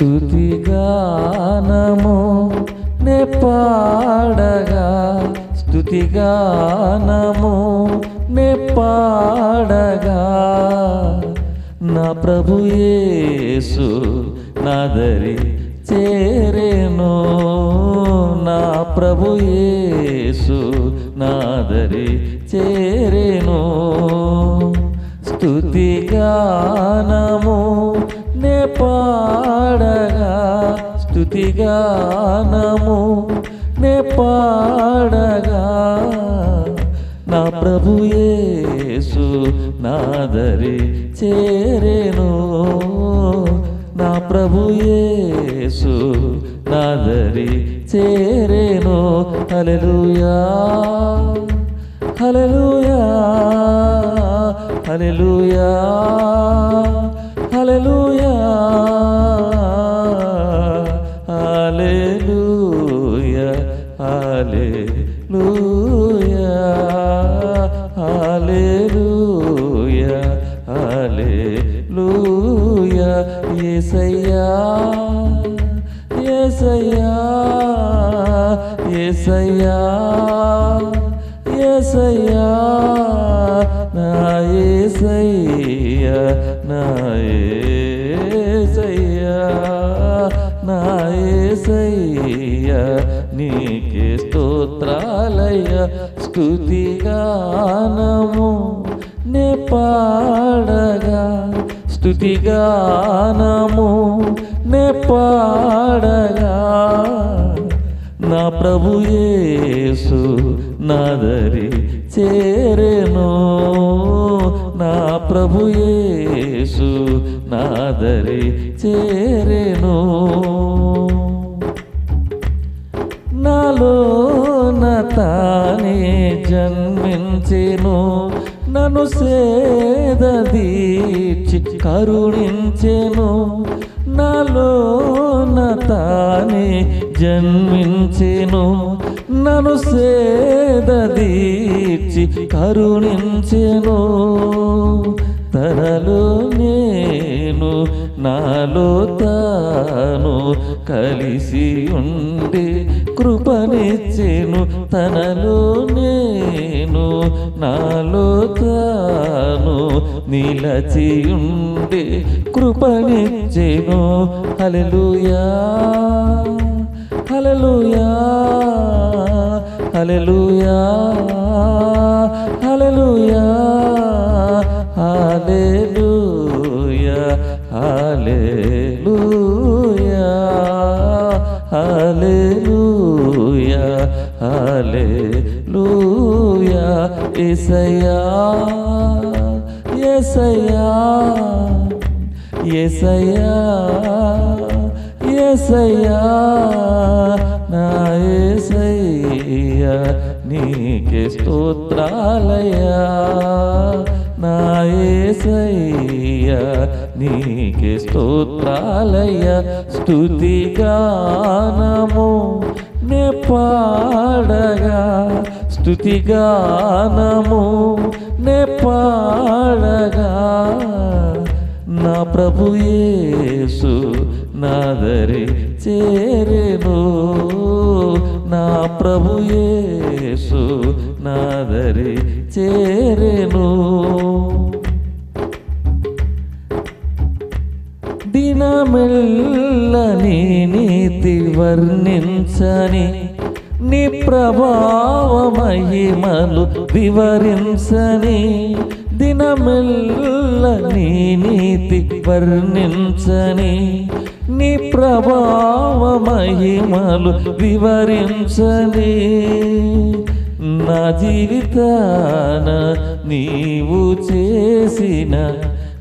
స్తుతిగానము నే పాడగా స్తుతిగానము నే పాడగా నా ప్రభు యేసు నాదరి చేరేను. నా ప్రభు యేసు నాదరి చేరేను. స్తుతిగానము స్థుతిగానము నే పాడగా నా ప్రభుయేసు నాదరి చేరేను. నా ప్రభుయేసు నాదరి చేరేను. హలలుయా హలలుయా హలలుయా హలలుయా హల్లెలూయా యేసయ్యా యేసయ్యా యేసయ్యా యేసయ్యా నా యేసయ్యా నా యేసయ్యా నా యేసయ్యా నీకే స్తోత్రాలయ స్తుతి పాడగా స్థుతిగానము నే పాడగా. నా ప్రభు యేసు నాదరి చేరెను. నా ప్రభు యేసు నాదరి చేరే నన్ను సేదీర్చి కరుణించెను. నాలోన తానే జన్మించెను. నన్ను సేదీర్చి కరుణించెను. తనలో నేను నాలో తాను కలిసి ఉండి కృపనిచ్చెను. తనలో నేను నాలో తాను నిలచి ఉండి కృపనిచ్చెను. హలలుయా హలలుయా హలలుయా హలలుయా ఏసయ్యా ఏసయ్యా ఏసయ్యా ఏసయ్యా నా ఏసయ్యా నీకే స్తోత్రాలయా నా ఏసయ్యా నీకే స్తోత్రాలయ స్తుతిగానము నే పాడగా స్థుతిగానము నే పాడగా. నా ప్రభు యేసు నాదరి చేరెను. నా ప్రభు యేసు నాదరి చేరెను. దినమెల్ల నీ నీతి వర్ణించని ప్రభావ మహిమలు వివరించని దినమెల్ల నీ నీతి వర్ణించని నీ ప్రభావ మహిమలు వివరించని నా జీవితాన నీవు చేసిన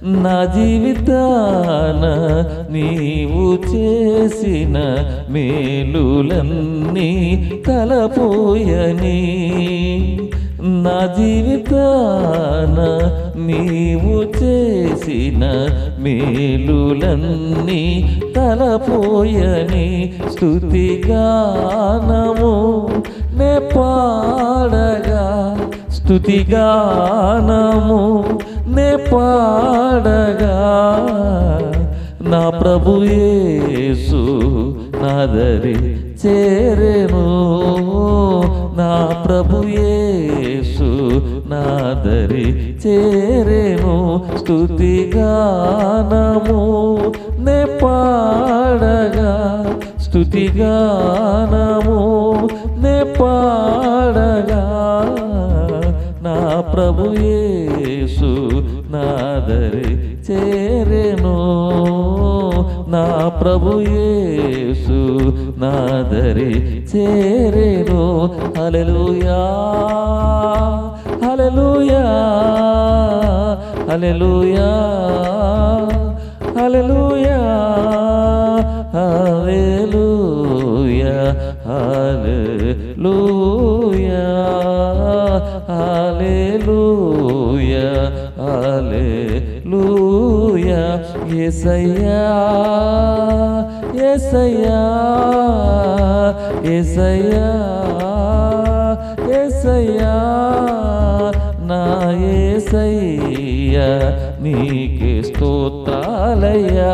నా జీవితాన నీవు చేసిన మేలులన్నీ తలపోయని. నా జీవితాన నీవు చేసిన మేలులన్నీ తలపోయని. స్థుతిగానము నే పాడగా స్తుతిగానము పాడగా నా ప్రభు యేసు నాదరి చేరెను. నా ప్రభు యేసు నాదరి చేరెను. స్తుతి గానము నే పాడగా స్తుతి గానము నే పాడగా నా ప్రభు యేసు నాదరి చేరెను. నా ప్రభు యేసు నాదరి చేరెను. హలలుయా హలలుయా హలలుయా హలలుయా హలలుయా హలలుయా హలలుయా హల్లెలూయా యేసయ్యా యేసయ్యా యేసయ్యా యేసయ్యా నా యేసయ్యా నీకే స్తోత్రాలయ్యా.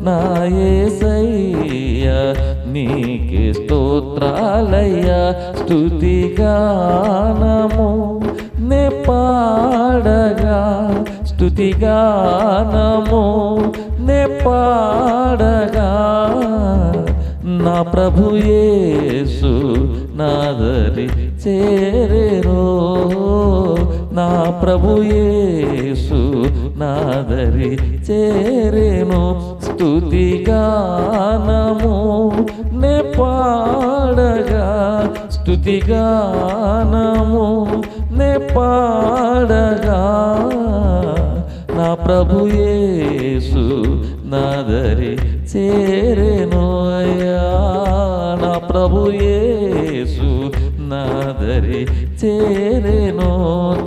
నా యేసయ్యా నీకే స్తోత్రాలయ్యా. స్తుతిగానము పాడగా స్థుతిగానము నే పాడగా. నా ప్రభుయేసు నాదరి చేరేరో. నా ప్రభుయేసు నాదరి చేరేను స్థుతిగానము నే పాడగా స్థుతిగానము పాడగా నా ప్రభుయేసు నాదరి చేరేను అయ్యా. నా ప్రభుయేసు నాదరి చేరేను.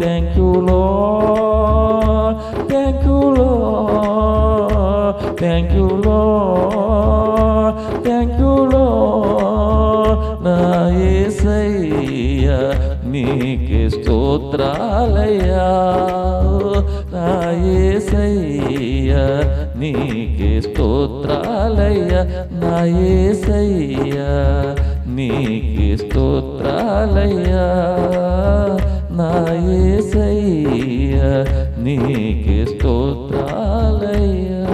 Thank you Lord thank you Lord thank you Lord స్తోత్రాలయ్యా నాయసయ్య నీకే స్తోత్రాలయ్య నాయసయ్య నీకే స్తోత్రాలయ్యా నాయసయ్య నీకే స్తోత్రాలయ్యా.